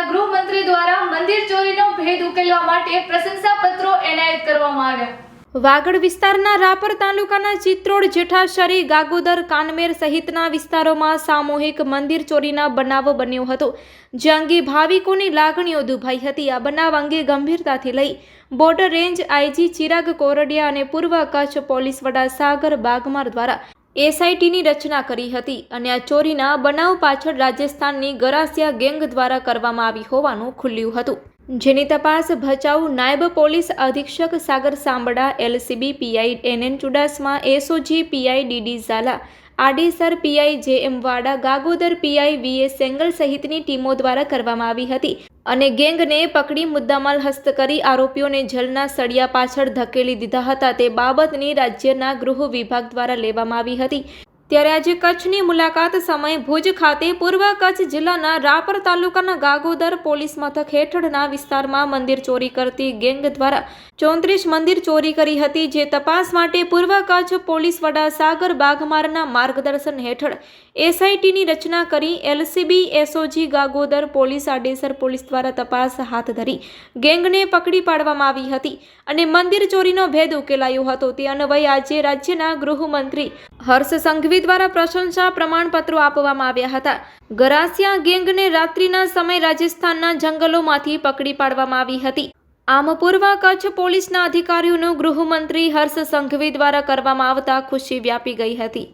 રાજ્યના ગૃહમંત્રી દ્વારા મંદિર ચોરીનો ભેદ ઉકેલવા માટે પ્રશંસાપત્રો એનાયત કરવામાં આવ્યા. વાગડ વિસ્તારના રાપર તાલુકાના ચિત્રોડ જેઠાશરી, ગાગોદર, કાનમેર સહિતના વિસ્તારોમાં સામૂહિક મંદિર ચોરીના બનાવ બન્યો હતો, જે અંગે ભાવિકોની લાગણીઓ દુભાઈ હતી. આ બનાવ અંગે ગંભીરતાથી લઈ border range IG Chirag Kordia અને પૂર્વ કચ્છ પોલીસ વડા સાગર બાગમાર દ્વારા એસઆઈટીની રચના કરી હતી અને આ ચોરીના બનાવ પાછળ રાજસ્થાનની ગરાસિયા ગેંગ દ્વારા કરવામાં આવી હોવાનું ખુલ્યું હતું. જેની તપાસ ભચાઉ નાયબ પોલીસ અધિક્ષક Sagar Sambda, LCB, PI, NN Chudasama, SOG, PI, DD Jhala Adesar PI J M Vada, Gagodar PI વી એ સેંગલ સહિતની ટીમો દ્વારા કરવામાં આવી હતી અને ગેંગને પકડી મુદ્દામાલ હસ્ત કરી આરોપીઓને જલના સળિયા પાછળ ધકેલી દીધા હતા. તે બાબતની રાજ્યના ગૃહ વિભાગ દ્વારા લેવામાં આવી હતી. ત્યારે આજે કચ્છની મુલાકાત સમયે ભુજ ખાતે પૂર્વ કચ્છ જિલ્લાના રાપર તાલુકાના ગાગોદર પોલીસ મથક હેઠળના વિસ્તારમાં મંદિર ચોરી કરતી ગેંગ દ્વારા ચોત્રીસ મંદિર ચોરી કરી હતી, જે તપાસ માટે પૂર્વ કચ્છ પોલીસ વડા સાગર બાઘમારના માર્ગદર્શન હેઠળ એસઆઈટીની રચના કરી LCB, SOG, Gagodar police, Adesar police દ્વારા તપાસ હાથ ધરી ગેંગને પકડી પાડવામાં આવી હતી અને મંદિર ચોરીનો ભેદ ઉકેલાયો હતો. તે અન્વયે આજે રાજ્યના ગૃહમંત્રી હર્ષ સંઘવી દ્વારા પ્રશંસા પ્રમાણપત્રો આપવામાં આવ્યા હતા. ગરાસિયા ગેંગને રાત્રિના સમય રાજસ્થાનના જંગલોમાંથી પકડી પાડવામાં આવી હતી. આમ પૂર્વ કચ્છ પોલીસના અધિકારીઓનું ગૃહમંત્રી હર્ષ સંઘવી દ્વારા કરવામાં આવતા ખુશી વ્યાપી ગઈ હતી.